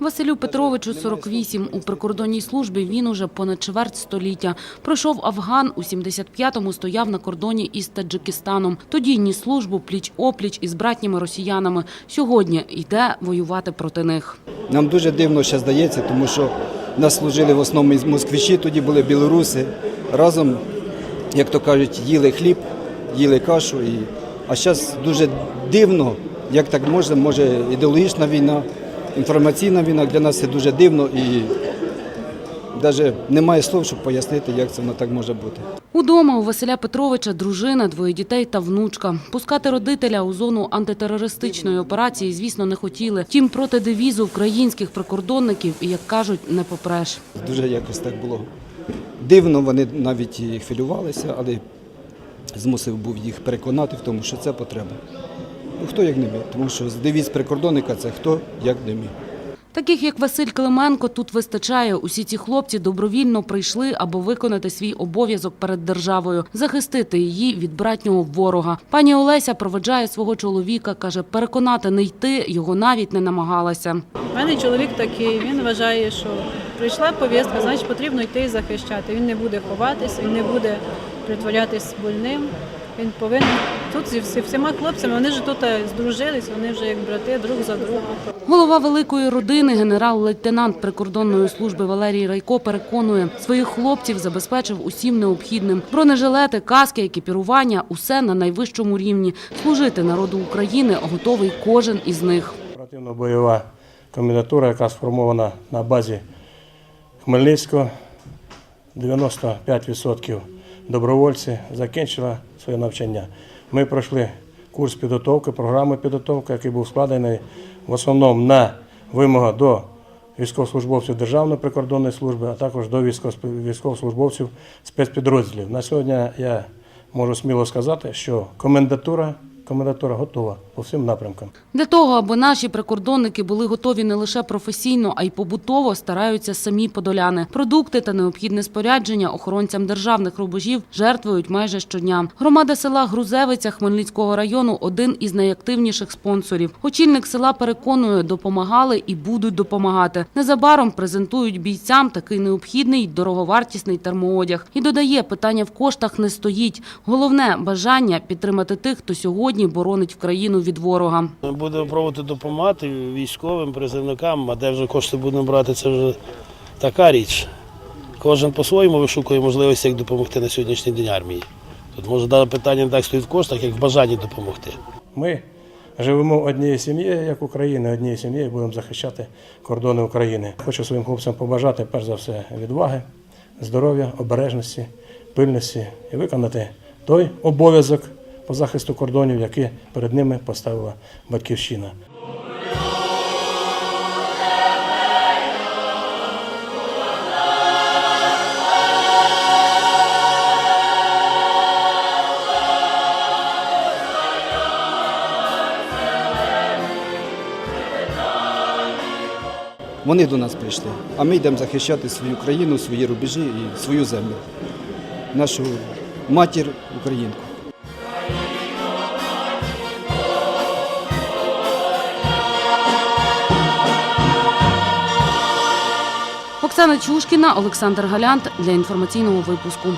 Василю Петровичу 48. У прикордонній службі він уже понад чверть століття. Пройшов Афган, у 75-му стояв на кордоні із Таджикистаном. Тоді ніс службу пліч-опліч із братніми росіянами. Сьогодні йде воювати проти них. Нам дуже дивно ще здається, тому що нас служили в основному із москвичі, тоді були білоруси. Разом, як то кажуть, їли хліб, їли кашу. А зараз дуже дивно, як так можна, може ідеологічна війна, інформаційна війна. Для нас це дуже дивно і навіть немає слов, щоб пояснити, як це воно так може бути. Удома у Василя Петровича дружина, двоє дітей та внучка. Пускати родителя у зону антитерористичної операції, звісно, не хотіли. Втім, проти девізу українських прикордонників, і, як кажуть, не попреш. Дуже якось так було дивно, вони навіть і хвилювалися, але змусив був їх переконати в тому, що це потреба. Ну, хто як не ми, тому що девіз прикордонника це хто як не ми. Таких, як Василь Клименко, тут вистачає. Усі ці хлопці добровільно прийшли, аби виконати свій обов'язок перед державою, захистити її від братнього ворога. Пані Олеся проведжає свого чоловіка, каже, переконати не йти його навіть не намагалася. У мене чоловік такий, він вважає, що прийшла повістка, значить потрібно йти і захищати. Він не буде ховатись, він не буде притворятись больним. Він повинен тут зі всіма хлопцями, вони ж тут е, здружились, вони вже як брати друг за друга. Голова великої родини, генерал-лейтенант прикордонної служби Валерій Райко переконує, своїх хлопців забезпечив усім необхідним. Бронежилети, каски, екіпірування – усе на найвищому рівні. Служити народу України готовий кожен із них. Оперативно-бойова комендатура, яка сформована на базі Хмельницького. 95% добровольці закінчили своє навчання. Ми пройшли курс підготовки, програму підготовки, який був складений в основному на вимогу до військовослужбовців Державної прикордонної служби, а також до військовослужбовців спецпідрозділів. На сьогодні я можу сміло сказати, що комендатура, комендатура готова по всім напрямкам. Для того, аби наші прикордонники були готові не лише професійно, а й побутово, стараються самі подоляни. Продукти та необхідне спорядження охоронцям державних рубежів жертвують майже щодня. Громада села Грузевиця Хмельницького району – один із найактивніших спонсорів. Очільник села переконує, допомагали і будуть допомагати. Незабаром презентують бійцям такий необхідний дороговартісний термоодяг. І додає, питання в коштах не стоїть. Головне – бажання підтримати тих, хто сьогодні боронить в країну від ворога. Ми будемо пробувати допомагати військовим, призовникам, а де вже кошти будемо брати, це вже така річ. Кожен по-своєму вишукує можливості, як допомогти на сьогоднішній день армії. Тут може дане питання не так стоїть в коштах, як в бажанні допомогти. Ми живемо однією сім'єю, як Україна, однією сім'єю будемо захищати кордони України. Хочу своїм хлопцям побажати, перш за все, відваги, здоров'я, обережності, пильності і виконати той обов'язок по захисту кордонів, який перед ними поставила батьківщина. Вони до нас прийшли, а ми йдемо захищати свою країну, свої рубежі і свою землю, нашу матір Українку. Оксана Чушкіна, Олександр Галянт для інформаційного випуску.